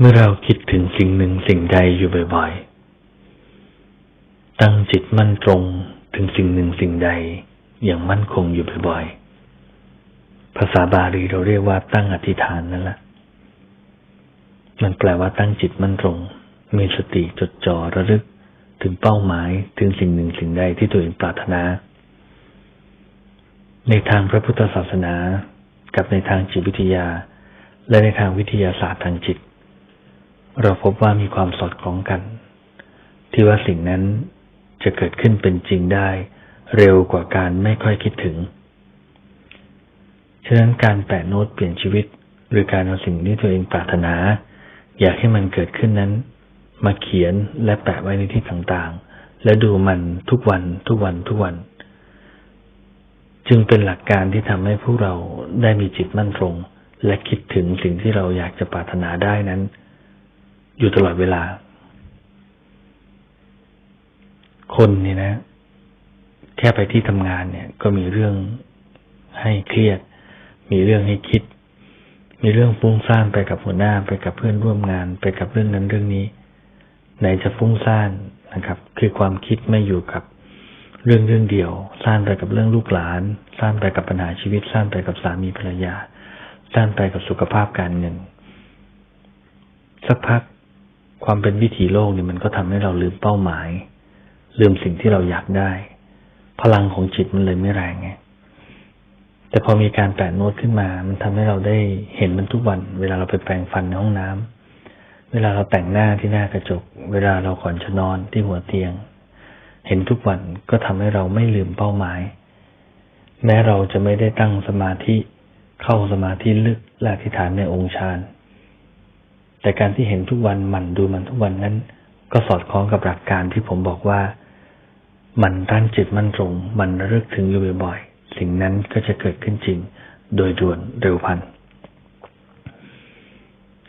เมื่อเราคิดถึงสิ่งหนึ่งสิ่งใดอยู่บ่อยๆ ตั้งจิตมั่นตรงถึงสิ่งหนึ่งสิ่งใดอย่างมั่นคงอยู่บ่อยๆ ภาษาบาลีเราเรียกว่าตั้งอธิษฐานนั่นแหละ มันแปลว่าตั้งจิตมั่นตรง มีสติจดจ่อระลึกถึงเป้าหมายถึงสิ่งหนึ่งสิ่งใดที่ตัวเองปรารถนา ในทางพระพุทธศาสนา กับในทางจิตวิทยา และในทางวิทยาศาสตร์ทางจิต เราพบว่ามีความสอดคล้องกัน ที่ว่าสิ่งนั้นจะเกิดขึ้นเป็นจริงได้ เร็วกว่าการไม่ค่อยคิดถึง ฉะนั้นการแปะโน้ตเปลี่ยนชีวิต หรือการเอาสิ่งที่ตัวเองปรารถนา อยากให้มันเกิดขึ้นนั้น มาเขียนและแปะไว้ในที่ต่างๆ และดูมันทุกวันทุกวันทุกวัน จึงเป็นหลักการที่ทำให้พวกเราได้มีจิตมั่นตรงและคิดถึงสิ่งที่เราอยากจะปรารถนาได้นั้น อยู่ตลอดเวลา คนเนี่ยนะ แค่ไปที่ทำงานเนี่ย ก็มีเรื่องให้เครียด มีเรื่องให้คิด มีเรื่องฟุ้งซ่านไปกับหัวหน้าไปกับเพื่อนร่วมงาน ไปกับเรื่องนั้นเรื่องนี้ไหนจะฟุ้งซ่านนะครับ คือความคิดไม่อยู่กับเรื่องเรื่องเดียวซ่านไปกับเรื่องลูกหลานซ่านไปกับปัญหาชีวิตซ่านไปกับสามีภรรยาซ่านไปกับสุขภาพการเงิน สักพัก ความเป็นวิถีโลกเนี่ยมันก็ทำให้เราลืมเป้าหมาย ลืมสิ่งที่เราอยากได้ พลังของจิตมันเลยไม่แรงไงแต่พอมีการแปะโน้ตขึ้นมา มันทำให้เราได้เห็นมันทุกวัน เวลาเราไปแปรงฟันในห้องน้ำเวลาเราแต่งหน้าที่หน้ากระจก เวลาเราก่อนจะนอนที่หัวเตียง เห็นทุกวันก็ทำให้เราไม่ลืมเป้าหมาย แม้เราจะไม่ได้ตั้งสมาธิเข้าสมาธิลึกและอธิษฐานในองค์ฌาน แต่การที่เห็นทุกวันหมันดูมันทุกวันนั้น ก็สอดคล้องกับหลักการที่ผมบอกว่า มันตั้งจิตมั่นตรงมันระลึกถึงอยู่บ่อยๆสิ่งนั้นก็จะเกิดขึ้นจริง โดยด่วนเร็วพัน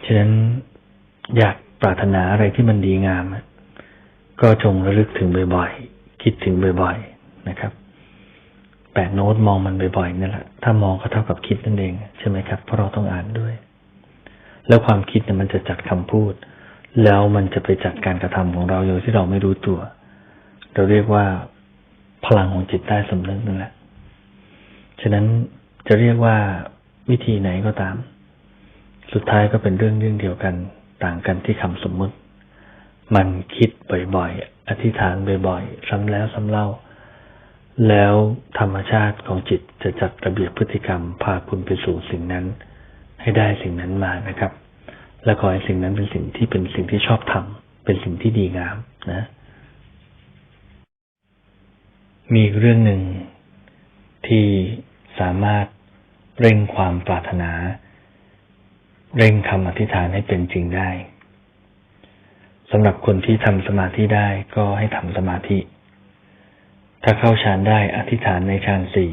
ฉะนั้นอยากปรารถนาอะไรที่มันดีงาม ก็จงระลึกถึงบ่อยๆคิดถึงบ่อยๆนะครับแปะโน้ตมองมันบ่อยๆนั่นแหละ ถ้ามองก็เท่ากับคิดนั่นเอง ใช่ไหมครับ เพราะเราต้องอ่านด้วย แล้วความคิดเนี่ยมันจะจัดคำพูด แล้วมันจะไปจัดการกระทำของเราโดยที่เราไม่รู้ตัว เราเรียกว่าพลังของจิตใต้สำนึกนั่นแหละ ฉะนั้นจะเรียกว่าวิธีไหนก็ตาม สุดท้ายก็เป็นเรื่องเรื่องเดียวกัน ต่างกันที่คำสมมติ มันคิดบ่อยๆ อธิษฐานบ่อยๆ ซ้ำแล้วซ้ำเล่า แล้วธรรมชาติของจิตจะจัดระเบียบพฤติกรรมพาคุณไปสู่สิ่งนั้น ให้ได้สิ่งนั้นมานะครับ และขอให้สิ่งนั้นเป็นสิ่งที่เป็นสิ่งที่ชอบทำเป็นสิ่งที่ดีงามนะ มีเรื่องหนึ่งที่สามารถเร่งความปรารถนา เร่งคำอธิษฐานให้เป็นจริงได้สำหรับคนที่ทำสมาธิได้ก็ให้ทำสมาธิ ถ้าเข้าฌานได้อธิษฐานในฌานสี่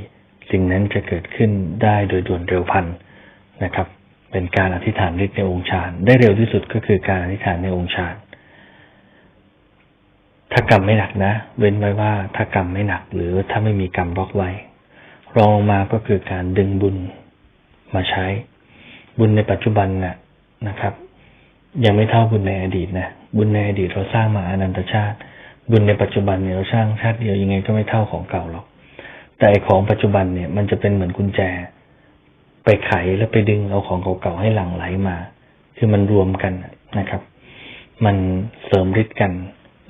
สิ่งนั้นจะเกิดขึ้นได้โดยด่วนเร็วพันนะครับ เป็นการอธิษฐานฤทธิ์ในองค์ฌานได้เร็วที่สุดก็คือการอธิษฐานในองค์ฌานถ้ากรรมไม่หนักนะ เว้นไว้ว่าถ้ากรรมไม่หนัก หรือถ้าไม่มีกรรมบล็อกไว้ รองลงมาก็คือการดึงบุญมาใช้ บุญในปัจจุบันนะนะครับ ยังไม่เท่าบุญในอดีตนะบุญในอดีตเราสร้างมาอนันตชาติ บุญในปัจจุบันเนี่ยเราสร้างชาติเดียวยังไงก็ไม่เท่าของเก่าหรอกแต่ของปัจจุบันเนี่ยมันจะเป็นเหมือนกุญแจ ไปไขแล้วไปดึงเอาของเก่าๆให้หลั่งไหลมา คือมันรวมกันนะครับ มันเสริมฤทธิ์กัน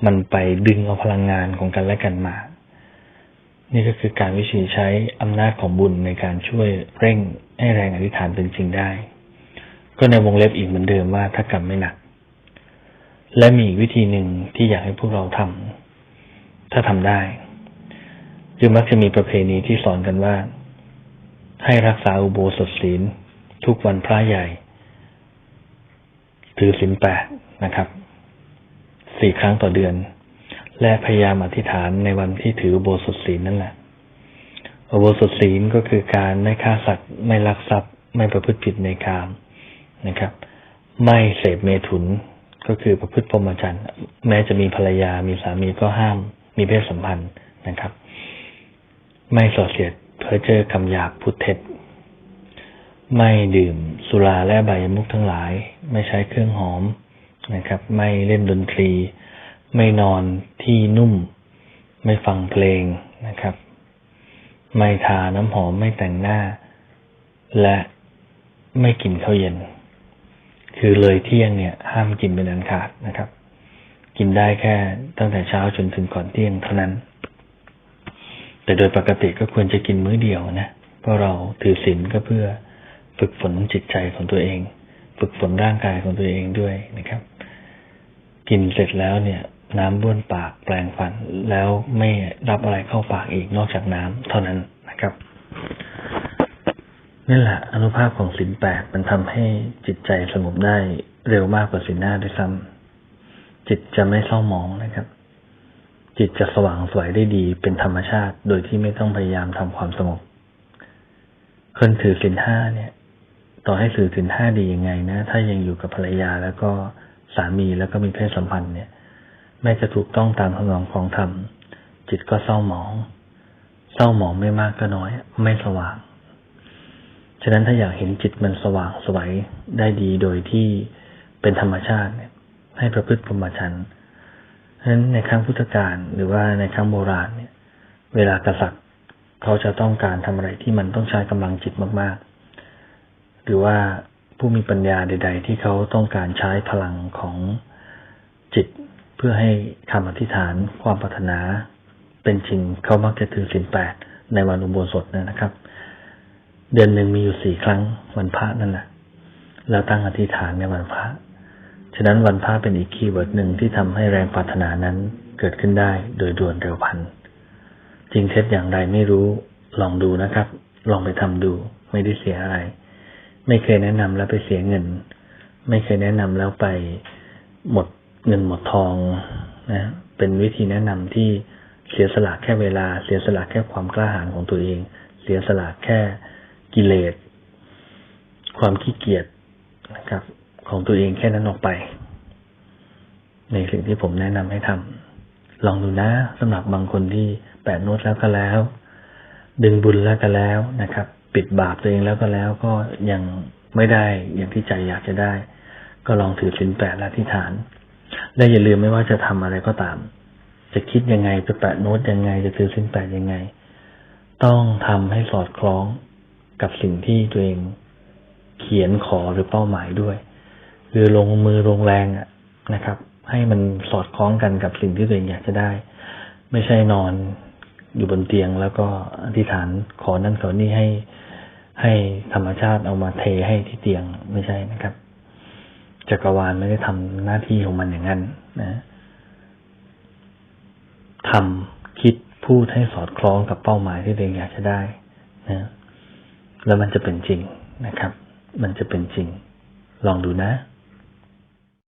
มันไปดึงเอาพลังงานของกันและกันมา นี่ก็คือการวิธีใช้อำนาจของบุญในการช่วยเร่งให้แรงอธิษฐานเป็นจริงได้ ก็ในวงเล็บอีกเหมือนเดิมว่าถ้ากรรมไม่หนัก และมีอีกวิธีหนึ่งที่อยากให้พวกเราทำถ้าทำได้ คือมักจะมีประเพณีที่สอนกันว่า ให้รักษาอุโบสถศีล ทุกวันพระใหญ่ ถือศีลแปดนะครับสี่ครั้งต่อเดือน และพยายามอธิษฐานในวันที่ถืออุโบสถศีลนั่นแหละอุโบสถศีลก็คือการไม่ฆ่าสัตว์ ไม่ลักทรัพย์ ไม่ประพฤติผิดในกามนะครับ ไม่เสพเมถุนก็คือประพฤติพรหมจรรย์แม้จะมีภรรยามีสามีก็ห้าม มีเพศสัมพันธ์นะครับ ไม่ส่อเสียด พ้อเจ้อคำหยาบพูดเท็จ ไม่ดื่มสุราและใบยมุกทั้งหลาย ไม่ใช้เครื่องหอมนะครับ ไม่เล่นดนตรี ไม่นอนที่นุ่ม ไม่ฟังเพลงนะครับ ไม่ทาน้ำหอมไม่แต่งหน้า และไม่กินข้าวเย็น คือเลยเที่ยงเนี่ย ห้ามกินเป็นอันขาดนะครับ กินได้แค่ตั้งแต่เช้าจนถึงก่อนเที่ยงเท่านั้น แต่โดยปกติก็ควรจะกินมื้อเดียวนะ เพราะเราถือศีลก็เพื่อฝึกฝนจิตใจของตัวเอง ฝึกฝนร่างกายของตัวเองด้วยนะครับ กินเสร็จแล้วเนี่ย น้ำบ้วนปากแปลงฟันแล้วไม่รับอะไรเข้าปากอีกนอกจากน้ำเท่านั้นนะครับนี่แหละอนุภาพของศีลแปดมันทำให้จิตใจสงบได้เร็วมากกว่าศีลหน้าด้วยซ้ำจิตจะไม่เศร้าหมองนะครับ จิตจะสว่างสวยได้ดีเป็นธรรมชาติ โดยที่ไม่ต้องพยายามทำความสงบคนถือศีลห้าเนี่ย ต่อให้ถือศีลห้าดียังไงนะ ถ้ายังอยู่กับภรรยาแล้วก็สามีแล้วก็มีเพศสัมพันธ์เนี่ยแม้จะถูกต้องตามคำนองของธรรมจิตก็เศร้าหมอง เศร้าหมองไม่มากก็น้อย ไม่สว่าง ฉะนั้นถ้าอยากเห็นจิตมันสว่างสวยได้ดีโดยที่เป็นธรรมชาติให้ประพฤติพรหมจรรย์ ฉะนั้นในครั้งพุทธกาลหรือว่าในครั้งโบราณเนี่ย เวลากษัตริย์เขาจะต้องการทำอะไรที่มันต้องใช้กำลังจิตมาก ๆ หรือว่าผู้มีปัญญาใด ๆ ที่เขาต้องการใช้พลังของจิต เพื่อให้คำอธิษฐานความปรารถนา เป็นจริงเขามักจะถือศีลแปดในวันอุโบสถนะครับ เดือนหนึ่งมีอยู่สี่ครั้งวันพระนั่นแหละแล้วตั้งอธิษฐานในวันพระ ฉะนั้นวันพระเป็นอีกคีย์เวิร์ดหนึ่งที่ทำให้แรงปรารถนานั้นเกิดขึ้นได้โดยด่วนเร็วพัน จริงเท็จอย่างไรไม่รู้ ลองดูนะครับ ลองไปทำดู ไม่ได้เสียอะไร ไม่เคยแนะนำแล้วไปเสียเงิน ไม่เคยแนะนำแล้วไปหมดเงินหมดทองนะ เป็นวิธีแนะนำที่เสียสละแค่เวลา เสียสละแค่ความกล้าหาญของตัวเอง เสียสละแค่กิเลส ความขี้เกียจนะครับ ของตัวเองแค่นั้นออกไป ในสิ่งที่ผมแนะนำให้ทำลองดูนะสำหรับบางคนที่แปะโน้ตแล้วก็แล้ว ดึงบุญแล้วก็แล้วนะครับ ปิดบาปตัวเองแล้วก็แล้วก็ยังไม่ได้อย่างที่ใจอยากจะได้ ก็ลองถือศีลแปดและที่ฐานและอย่าลืมไม่ว่าจะทำอะไรก็ตาม จะคิดยังไงจะแปะโน้ตยังไง จะถือศีลแปดยังไง ต้องทำให้สอดคล้องกับสิ่งที่ตัวเองเขียนขอหรือเป้าหมายด้วย คือลงมือลงแรงอะนะครับ ให้มันสอดคล้องกันกับสิ่งที่ตัวเองอยากจะได้ ไม่ใช่นอนอยู่บนเตียงแล้วก็อธิษฐานขอนั่นขอนี่ให้ให้ธรรมชาติเอามาเทให้ที่เตียงไม่ใช่นะครับ จักรวาลไม่ได้ทำหน้าที่ของมันอย่างนั้นนะทำคิดพูดให้สอดคล้องกับเป้าหมายที่ตัวเองอยากจะได้นะแล้วมันจะเป็นจริงนะครับ มันจะเป็นจริง ลองดูนะ